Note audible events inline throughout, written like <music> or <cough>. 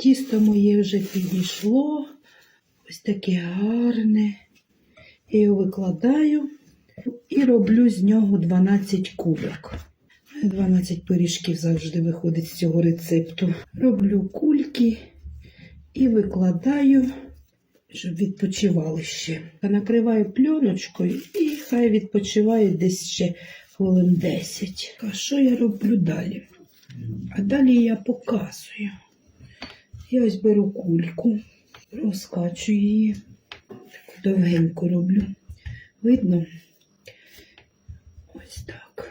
Тісто моє вже підійшло. Ось таке гарне. Я його викладаю і роблю з нього 12 кульок. 12 пиріжків завжди виходить з цього рецепту. Роблю кульки і викладаю, щоб відпочивали ще. Накриваю пленочкою і хай відпочивають десь ще хвилин 10. А що я роблю далі? А далі я показую. Я ось беру кульку, розкачую її, таку довгеньку роблю. Видно? Ось так.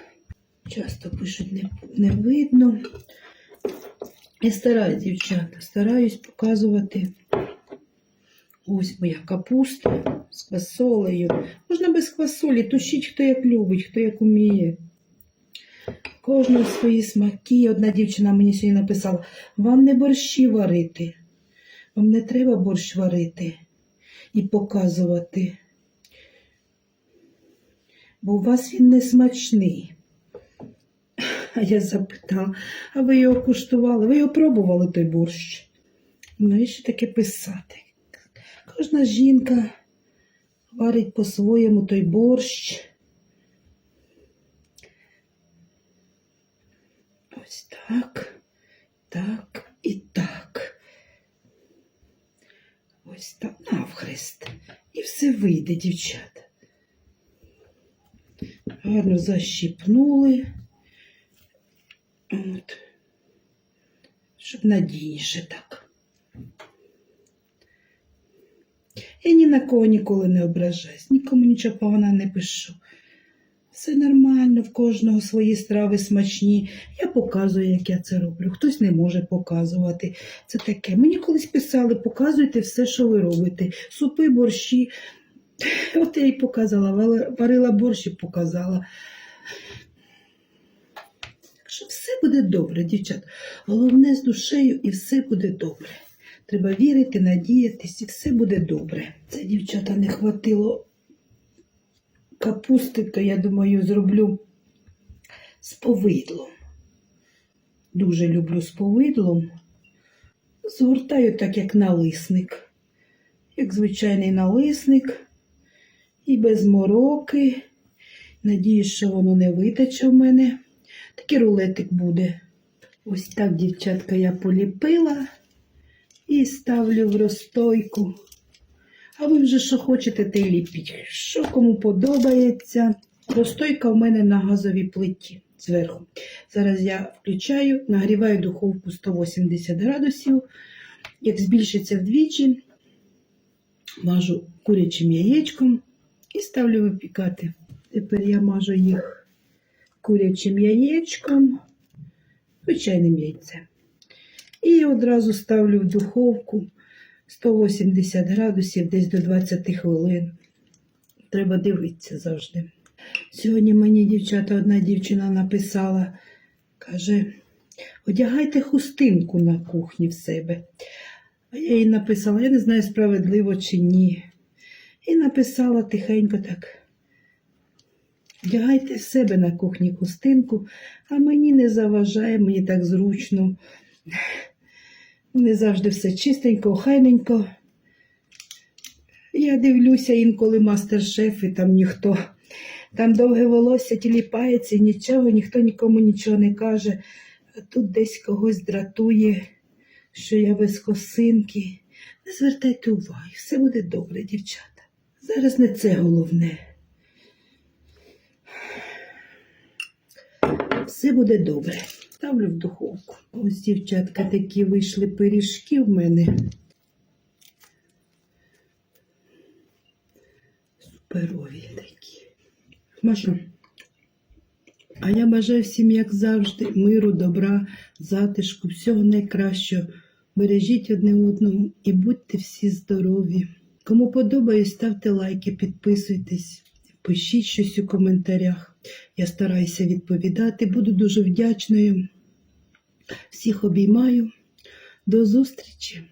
Часто пишуть, не, не видно. Я стараюсь, дівчата, стараюсь показувати. Ось моя капуста з квасолею. Можна без квасолі, тушіть, хто як любить, хто як уміє. Кожного свої смаки. Одна дівчина мені сьогодні написала: вам не борщі варити, вам не треба борщ варити і показувати. Бо у вас він не смачний. А я запитала, а ви його куштували? Ви його пробували той борщ? Ну, і ще таке писати. Кожна жінка варить по-своєму той борщ. Ось так, так і так. Ось так, навхрест. І все вийде, дівчата. Гарно защіпнули. От. Щоб надійніше так. Я ні на кого ніколи не ображаюсь, нікому нічого поганого не пишу. Все нормально, в кожного свої страви смачні. Я показую, як я це роблю. Хтось не може показувати. Це таке. Мені колись писали, показуйте все, що ви робите. Супи, борщі. <laughs> От я і показала, варила борщ і показала. Так що все буде добре, дівчат. Головне з душею і все буде добре. Треба вірити, надіятись, і все буде добре. Це дівчата не хватило капусти, то я думаю, зроблю з повидлом. Дуже люблю з повидлом. Згортаю так, як налисник, як звичайний налисник, і без мороки. Надіюсь, що воно не витече в мене. Такий рулетик буде. Ось так, дівчатка, я поліпила і ставлю в розстойку. А ви вже що хочете, те ліпіть. Що кому подобається. Розстойка в мене на газовій плиті зверху. Зараз я включаю, нагріваю духовку 180 градусів. Як збільшиться вдвічі, мажу курячим яєчком і ставлю випікати. Тепер я мажу їх курячим яєчком, звичайним яйцем. І одразу ставлю в духовку 180 градусів десь до 20 хвилин. Треба дивитися завжди. Сьогодні мені дівчата, одна дівчина написала, каже, одягайте хустинку на кухні в себе. А я їй написала, я не знаю, справедливо чи ні. І написала тихенько так. Вдягайте в себе на кухні хустинку, а мені не заважає, мені так зручно. Не завжди все чистенько, охайненько. Я дивлюся інколи мастер-шеф, і там ніхто. Там довге волосся тіліпається, і нічого, ніхто нікому нічого не каже. А тут десь когось дратує, що я без косинки. Не звертайте уваги, все буде добре, дівчата. Зараз не це головне. Все буде добре. Ставлю в духовку. Ось, дівчатка, такі вийшли пиріжки в мене. Суперові такі. Смачно. А я бажаю всім, як завжди, миру, добра, затишку, всього найкращого. Бережіть одне одного і будьте всі здорові. Кому подобається, ставте лайки, підписуйтесь, пишіть щось у коментарях. Я стараюся відповідати. Буду дуже вдячною. Всіх обіймаю. До зустрічі!